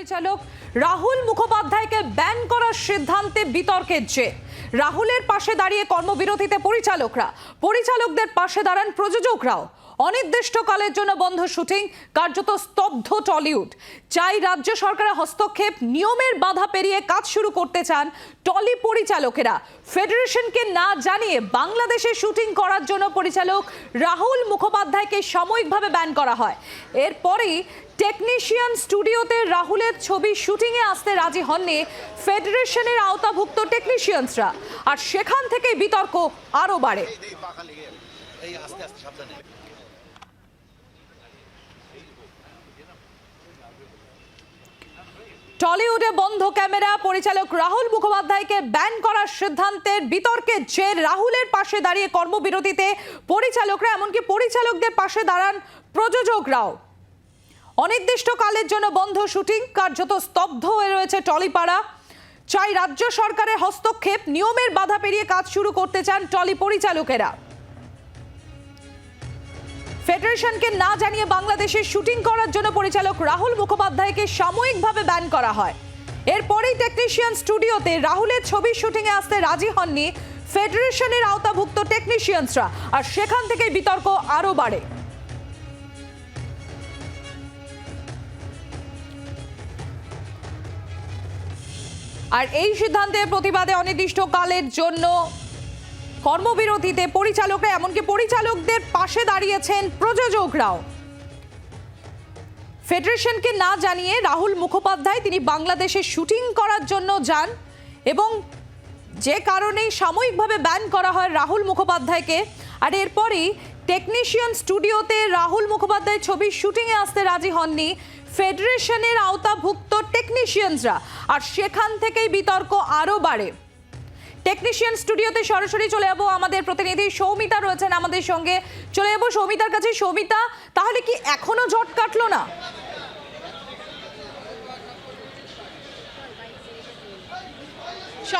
পরিচালক রাহুল মুখোপাধ্যায়কে ব্যান করার সিদ্ধান্তে বিতর্কের যে রাহুলের পাশে দাঁড়িয়ে কর্মবিরতিতে পরিচালকরা। পরিচালকদের পাশে দাঁড়ান প্রযোজকরাও। অনির্দিষ্টকালের জন্য বন্ধ শুটিং, কার্যত স্তব্ধ টলিউড। চাই রাজ্য সরকারের হস্তক্ষেপ, নিয়মের বাধা পেরিয়ে কাজ শুরু করতে চান টলি পরিচালকেরা। ফেডারেশনকে না জানিয়ে বাংলাদেশে শুটিং করার জন্য পরিচালক রাহুল মুখোপাধ্যায়কে সাময়িকভাবে ব্যান করা হয়। এরপরেই টেকনিশিয়ান স্টুডিওতে রাহুলের ছবি শুটিংয়ে আসতে রাজি হননি ফেডারেশনের আওতাভুক্ত টেকনিশিয়ানসরা। আর সেখান থেকেই বিতর্ক আরও বাড়ে এই পাকা লেগে গেল। এই আস্তে আস্তে সাবধানে টলিউডে বন্ধ ক্যামেরা পরিচালক রাহুল মুখোপাধ্যায়কে ব্যান করার সিদ্ধান্তের বিতর্কে যে রাহুলের পাশে দাঁড়িয়ে কর্মবিরতিতে পরিচালকরা, এমনকি পরিচালকদের পাশে দাঁড়ান প্রযোজকরাও। অনির্দিষ্টকালের জন্য বন্ধ শুটিং, কার্যত স্তব্ধ হয়ে রয়েছে টলিপাড়া। চাই রাজ্য সরকারের হস্তক্ষেপ, নিয়মের বাধা পেরিয়ে কাজ শুরু করতে চান টলি পরিচালকেরা। ফেডারেশনকে না জানিয়ে বাংলাদেশে শুটিং করার জন্য পরিচালক রাহুল মুখোপাধ্যায়কে সাময়িকভাবে ব্যান করা হয়। এরপরেই টেকনিশিয়ান স্টুডিওতে রাহুলের ছবি শুটিংয়ে আসতে রাজি হননি ফেডারেশনের আওতাভুক্ত টেকনিশিয়ানসরা আর সেখান থেকে বিতর্ক আরও বাড়ে। আর এই সিদ্ধান্তের প্রতিবাদে অনির্দিষ্টকালের জন্য কর্মবিরতিতে পরিচালকরা, এমনকি পরিচালকদের পাশে দাঁড়িয়েছেন প্রযোজকরাও ফেডারেশনকে না জানিয়ে রাহুল মুখোপাধ্যায় তিনি বাংলাদেশে শুটিং করার জন্য যান এবং যে কারণেই সাময়িকভাবে ব্যান করা হয় রাহুল মুখোপাধ্যায়কে। আর এরপরেই টেকনিশিয়ান স্টুডিওতে রাহুল মুখোপাধ্যায় ছবির শুটিংয়ে আসতে রাজি হননি ফেডারেশনের আওতাভুক্ত টেকনিশিয়ানসরা। আর সেখান থেকেই বিতর্ক আরও বাড়ে। টেকনিশিয়ান স্টুডিওতে সরাসরি চলে যাব। আমাদের প্রতিনিধি সৌমিতা রয়েছেন আমাদের সঙ্গে। চলে যাব সৌমিতার কাছে। সৌমিতা, তাহলে কি এখনও জট কাটলো না?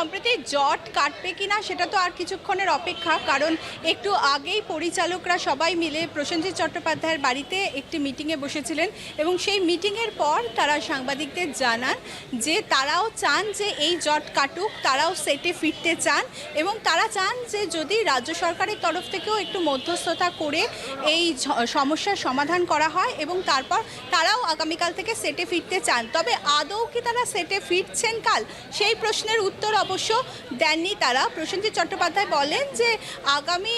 সম্প্রতি জট কাটবে কিনা সেটা তো আর কিছুক্ষণের অপেক্ষা, কারণ একটু আগেই পরিচালকরা সবাই মিলে প্রসেনজিৎ চট্টোপাধ্যায়ের বাড়িতে একটি মিটিংয়ে বসেছিলেন এবং সেই মিটিংয়ের পর তারা সাংবাদিকদের জানান যে তারাও চান যে এই জট কাটুক, তারাও সেটে ফিরতে চান এবং তারা চান যে যদি রাজ্য সরকারের তরফ থেকেও একটু মধ্যস্থতা করে এই সমস্যার সমাধান করা হয় এবং তারপর তারাও আগামীকাল থেকে সেটে ফিরতে চান। তবে আদৌ কি তারা সেটে ফিরছেন কাল? সেই প্রশ্নের উত্তর অবশ্য দেননি তারা। প্রসেনজিৎ চট্টোপাধ্যায় বলেন যে, আগামী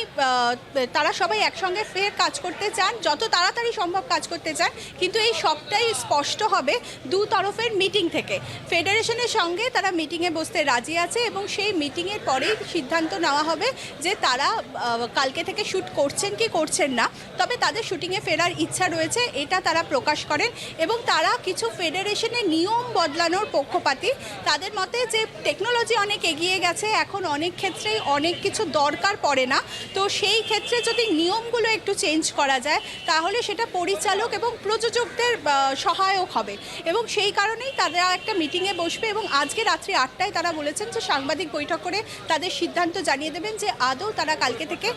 তারা সবাই একসঙ্গে ফের কাজ করতে চান, যত তাড়াতাড়ি সম্ভব কাজ করতে চান, কিন্তু এই সবটাই স্পষ্ট হবে দু তরফের মিটিং থেকে। ফেডারেশনের সঙ্গে তারা মিটিংয়ে বসতে রাজি আছে এবং সেই মিটিংয়ের পরেই সিদ্ধান্ত নেওয়া হবে যে তারা কালকে থেকে শ্যুট করছেন কি করছেন না। তবে তাদের শ্যুটিংয়ে ফেরার ইচ্ছা রয়েছে, এটা তারা প্রকাশ করেন এবং তারা কিছু ফেডারেশনের নিয়ম বদলানোর পক্ষপাতী। তাদের মতে যে, টেকনোলজি অনেক এগিয়ে গেছে, এখন অনেক ক্ষেত্রেই অনেক কিছু দরকার পড়ে না। তো সেই ক্ষেত্রে যদি নিয়মগুলো একটু চেঞ্জ করা যায়, তাহলে সেটা পরিচালক এবং প্রযোজকদের সহায়ক হবে। এবং সেই কারণেই তারা একটা মিটিংয়ে বসবে এবং আজকে রাত্রি আটটায় তারা বলেছেন যে সাংবাদিক বৈঠক করে তাদের সিদ্ধান্ত জানিয়ে দেবেন যে আদৌ তারা কালকে থেকে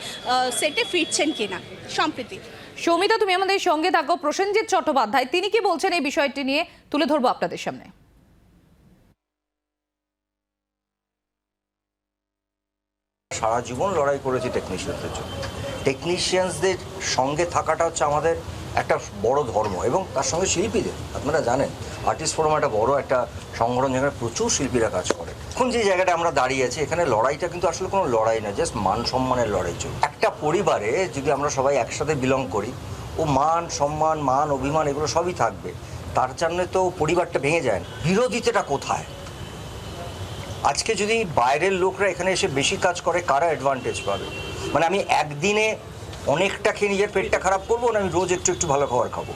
সেটে ফিরছেন কিনা, সম্প্রীতি। সৌমিতা, তুমি আমাদের সঙ্গে থাকো। প্রসেনজিৎ চট্টোপাধ্যায়, তিনি কি বলছেন এই বিষয়টি নিয়ে? তুলে ধরবো আপনাদের সামনে। সারা জীবন লড়াই করেছি টেকনিশিয়ানদের জন্য। টেকনিশিয়ানসদের সঙ্গে থাকাটা হচ্ছে আমাদের একটা বড় ধর্ম এবং তার সঙ্গে শিল্পীদের। আপনারা জানেন আর্টিস্ট ফোরাম একটা বড় একটা সংগঠন যেখানে প্রচুর শিল্পীরা কাজ করে। এখন যে জায়গাটা আমরা দাঁড়িয়ে আছি, এখানে লড়াইটা কিন্তু আসলে কোনো লড়াই না জাস্ট মান সম্মানের লড়াই চলছে। একটা পরিবারে যদি আমরা সবাই একসাথে বিলং করি, ও মান, সম্মান, মান, অভিমান, এগুলো সবই থাকবে। তার জন্য তো পরিবারটা ভেঙে যায় বিরোধিতাটা কোথায়? আজকে যদি বাইরের লোকরা এখানে এসে বেশি কাজ করে, কারা অ্যাডভান্টেজ পাবে? মানে আমি একদিনে অনেকটা খেয়ে নিজের পেটটা খারাপ করব না, আমি রোজ একটু একটু ভালো খাবার খাব?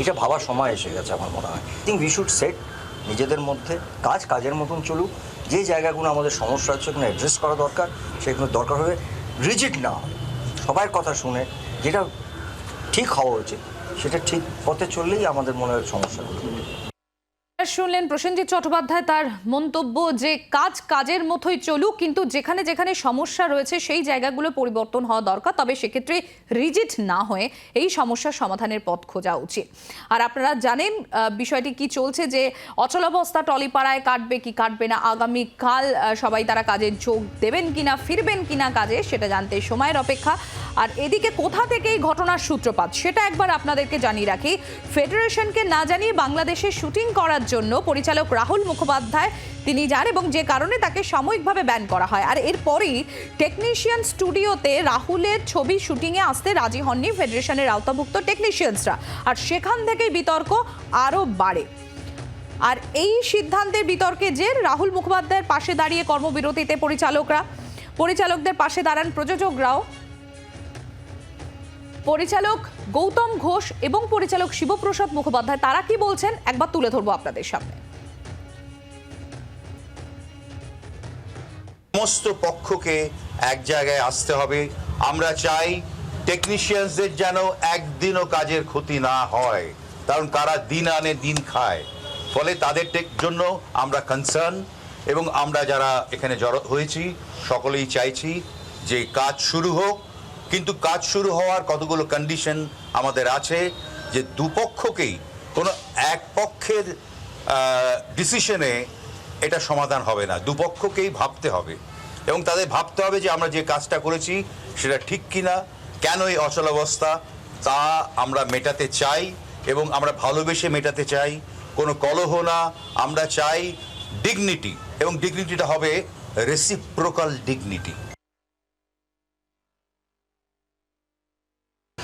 এটা ভাবার সময় এসে গেছে আমার মনে হয়। থিঙ্ক উই শুড সেট নিজেদের মধ্যে কাজ, কাজের মতন চলুক। যে জায়গাগুলো আমাদের সমস্যা হচ্ছে ওখানে অ্যাড্রেস করা দরকার, সেগুলো দরকার হবে রিজিট না হয়। সবার কথা শুনে যেটা ঠিক হওয়া উচিত, সেটা ঠিক পথে চললেই আমাদের মনে হয় সমস্যাগুলো। শুনলেন প্রসেনজিৎ চট্টোপাধ্যায় তার মন্তব্য যে কাজ কাজের মতোই চলুক, কিন্তু যেখানে যেখানে সমস্যা রয়েছে সেই জায়গাগুলো পরিবর্তন হওয়া দরকার। তবে সেক্ষেত্রে রিজিট না হয়ে এই সমস্যার সমাধানের পথ খোঁজা উচিত। আর আপনারা জানেন বিষয়টি কি চলছে যে অচলাবস্থা টলিপাড়ায় কাটবে কি কাটবে না আগামী কাল সবাই তারা কাজে যোগ দেবেন কিনা, ফিরবেন কিনা কাজে, সেটা জানতে সময়ের অপেক্ষা। আর এদিকে কোথা থেকে এই ঘটনার সূত্রপাত, সেটা একবার আপনাদেরকে জানিয়ে রাখি। ফেডারেশনকে না জানিয়ে বাংলাদেশে শুটিং করার জন্য পরিচালক রাহুল মুখোপাধ্যায় তিনি যান এবং যে কারণে তাকে সাময়িকভাবে ব্যান করা হয়। আর এরপরই টেকনিশিয়ান স্টুডিওতে রাহুলের ছবি শুটিংয়ে আসতে রাজি হননি ফেডারেশনের আওতাভুক্ত টেকনিশিয়ানসরা আর সেখান থেকেই বিতর্ক আরও বাড়ে। আর এই সিদ্ধান্তের বিতর্কে যে রাহুল মুখোপাধ্যায়ের পাশে দাঁড়িয়ে কর্মবিরতিতে পরিচালকরা, পরিচালকদের পাশে দাঁড়ান প্রযোজকরাও। পরিচালক গৌতম ঘোষ এবং পরিচালক শিবপ্রসাদ মুখোপাধ্যায়, তারা কি বলছেন? একবার তুলে ধরবো আপনাদের সামনে। সমস্ত পক্ষকে এক জায়গায় আসতে হবে। আমরা চাই টেকনিশিয়ানসদের যেন একদিনও কাজের ক্ষতি না হয়। কারণ কারা দিন আনে, দিন খায়। ফলে তাদের জন্য আমরা কনসার্ন এবং আমরা যারা এখানে জড়ো হয়েছি, সকলেই চাইছি যে কাজ শুরু হোক কিন্তু কাজ শুরু হওয়ার কতগুলো কন্ডিশন আমাদের আছে যে দুপক্ষকেই কোনো এক পক্ষের ডিসিশনে এটা সমাধান হবে না। দুপক্ষকেই ভাবতে হবে। এবং তাদের ভাবতে হবে যে আমরা যে কাজটা করেছি সেটা ঠিক কিনা, কেন এই অচলাবস্থা তা আমরা মেটাতে চাই এবং আমরা ভালোবেসে মেটাতে চাই। কোনো কলহ না, আমরা চাই ডিগনিটি এবং ডিগনিটিটা হবে রেসিপ্রোকাল ডিগনিটি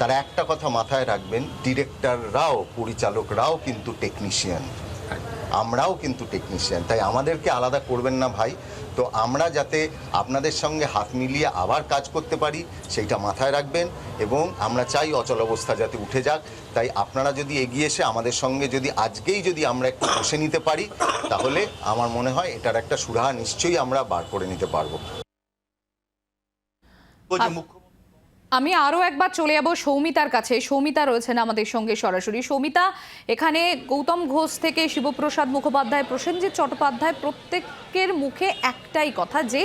তারা একটা কথা মাথায় রাখবেন ডিরেক্টররাও পরিচালকরাও কিন্তু টেকনিশিয়ান আমরাও কিন্তু টেকনিশিয়ান তাই আমাদেরকে আলাদা করবেন না ভাই। তো আমরা যাতে আপনাদের সঙ্গে হাত মিলিয়ে আবার কাজ করতে পারি সেইটা মাথায় রাখবেন এবং আমরা চাই অচল অবস্থা যাতে উঠে যাক। তাই আপনারা যদি এগিয়ে এসে আমাদের সঙ্গে যদি আজকেই যদি আমরা একটু বসে নিতে পারি তাহলে আমার মনে হয় এটার একটা সুরাহা নিশ্চয়ই আমরা বার করে নিতে পারব। মুখ্য আমি আরও একবার চলে যাব সৌমিতার কাছে। সৌমিতা রয়েছেন আমাদের সঙ্গে সরাসরি। সৌমিতা, এখানে গৌতম ঘোষ থেকে শিবপ্রসাদ মুখোপাধ্যায়, প্রসেনজিৎ চট্টোপাধ্যায় প্রত্যেকের মুখে একটাই কথা যে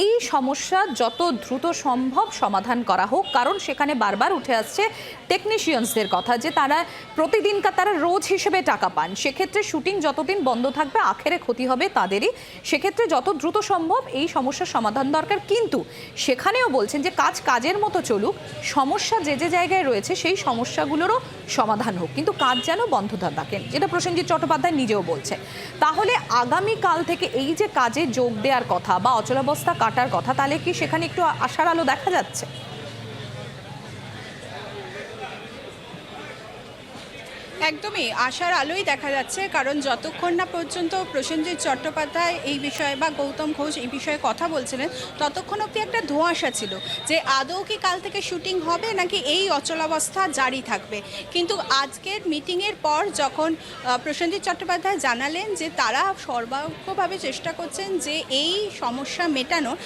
এই সমস্যা যত দ্রুত সম্ভব সমাধান করা হোক, কারণ সেখানে বারবার উঠে আসছে টেকনিশিয়ানসদের কথা যে তারা প্রতিদিনকার তারা রোজ হিসেবে টাকা পান। সেক্ষেত্রে শুটিং যতদিন বন্ধ থাকবে, আখেরে ক্ষতি হবে তাদেরই। সেক্ষেত্রে যত দ্রুত সম্ভব এই সমস্যার সমাধান দরকার। কিন্তু সেখানেও বলছেন যে কাজ কাজের মতো চলুক, সমস্যা যে যে জায়গায় রয়েছে সেই সমস্যাগুলোরও সমাধান হোক। কিন্তু কাজ যেন বন্ধ থাকেন, যেটা প্রসেনজিৎ চট্টোপাধ্যায় নিজেও বলছে তাহলে আগামী কাল থেকে এই যে কাজে যোগ দেওয়ার কথা বা অচলাবস্থা কাটার কথা তাহলে কি সেখানে একটু আশার আলো দেখা যাচ্ছে? একদমই আশার আলোই দেখা যাচ্ছে, কারণ যতক্ষণ না পর্যন্ত প্রসেনজিৎ চট্টোপাধ্যায় এই বিষয়ে বা গৌতম ঘোষ এই বিষয়ে কথা বলছিলেন, ততক্ষণ অব্দি একটা ধোঁয়াশা ছিল যে আদৌ কি কাল থেকে শুটিং হবে নাকি এই অচলাবস্থা জারি থাকবে। কিন্তু আজকের মিটিংয়ের পর যখন প্রসেনজিৎ চট্টোপাধ্যায় জানালেন যে তারা সর্বাঙ্গভাবে চেষ্টা করছেন যে এই সমস্যা মেটানোর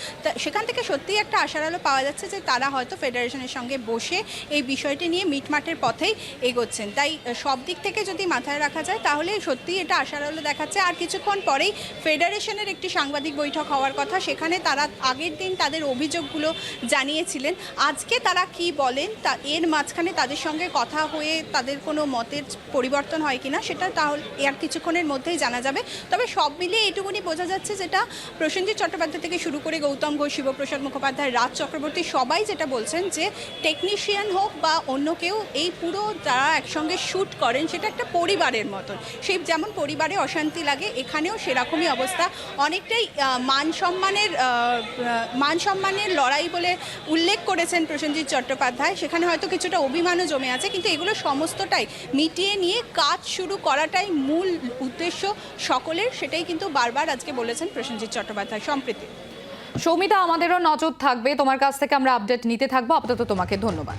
সেখান থেকে সত্যিই একটা আশার আলো পাওয়া যাচ্ছে যে তারা হয়তো ফেডারেশনের সঙ্গে বসে এই বিষয়টি নিয়ে মিটমাটের পথেই এগোচ্ছেন। তাই সব দিক থেকে যদি মাথায় রাখা যায়, তাহলে সত্যি এটা আশার আলো দেখাচ্ছে। আর কিছুক্ষণ পরেই ফেডারেশনের একটি সাংবাদিক বৈঠক হওয়ার কথা, সেখানে তারা আগের দিন তাদের অভিযোগগুলো জানিয়েছিলেন। আজকে তারা কি বলেন, তা এর মাঝখানে তাদের সঙ্গে কথা হয়ে তাদের কোনো মতের পরিবর্তন হয় কিনা, সেটা তাহলে আর কিছুক্ষণের মধ্যেই জানা যাবে। তবে সব মিলিয়ে এটুকুনি বোঝা যাচ্ছে যেটা প্রসেনজিৎ চট্টোপাধ্যায় থেকে শুরু করে গৌতম ঘোষ, শিবপ্রসাদ মুখোপাধ্যায়, রাজ চক্রবর্তী, সবাই যেটা বলছেন যে, টেকনিশিয়ান হোক বা অন্য কেউ, এই পুরো যারা একসঙ্গে শ্যুট করে। করেন, সেটা একটা পরিবারের মতন। সেই যেমন পরিবারে অশান্তি লাগে, এখানেও সেরকমই অবস্থা। অনেকটাই মান সম্মানের মান সম্মানের লড়াই বলে উল্লেখ করেছেন প্রসেনজিৎ চট্টোপাধ্যায়। সেখানে হয়তো কিছুটা অভিমানও জমে আছে, কিন্তু এগুলো সমস্তটাই মিটিয়ে নিয়ে কাজ শুরু করাটাই মূল উদ্দেশ্য সকলের, সেটাই কিন্তু বারবার আজকে বলেছেন প্রসেনজিৎ চট্টোপাধ্যায়, সম্প্রীতি। সৌমিতা, আমাদেরও নজর থাকবে। তোমার কাছ থেকে আমরা আপডেট নিতে থাকব। আপাতত তোমাকে ধন্যবাদ।